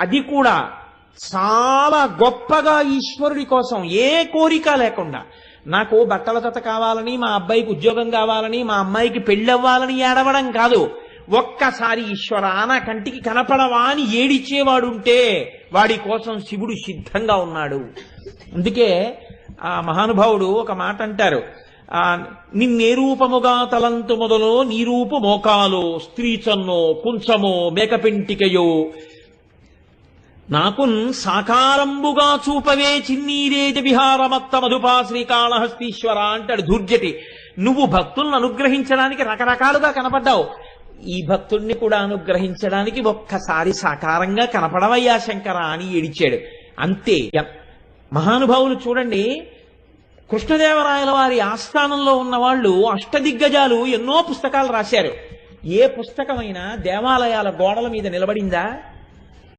అది కూడా చాలా గొప్పగా ఈశ్వరుడి కోసం ఏ కోరిక లేకుండా. నాకు బట్టల జత కావాలని మా అబ్బాయికి ఉద్యోగం కావాలని మా అమ్మాయికి పెళ్ళవ్వాలని ఏడవడం కాదు. ఒక్కసారి ఈశ్వర నా కంటికి కనపడవా అని ఏడిచేవాడుంటే వాడి కోసం శివుడు సిద్ధంగా ఉన్నాడు. అందుకే ఆ మహానుభావుడు ఒక మాట అంటారు. ఆ నిన్నే రూపముగా తలంతు మొదలో నీ రూపు మోకాలో స్త్రీ చన్నో కుంచమో మేకపెంటికయో నాకున్ సాకారంబుగా చూపవే చిన్నీరేజ విహారమత్త మధుపా శ్రీకాళహస్తీశ్వర అంటాడు ధూర్జటి నువ్వు భక్తులను అనుగ్రహించడానికి రకరకాలుగా కనపడ్డావు. ఈ భక్తుణ్ణి కూడా అనుగ్రహించడానికి ఒక్కసారి సాకారంగా కనపడవయ్యా శంకర అని ఏడిచాడు అంతే మహానుభావులు చూడండి. కృష్ణదేవరాయల వారి ఆస్థానంలో ఉన్న వాళ్ళు అష్టదిగ్గజాలు ఎన్నో పుస్తకాలు రాశారు. ఏ పుస్తకమైనా దేవాలయాల గోడల మీద నిలబడిందా?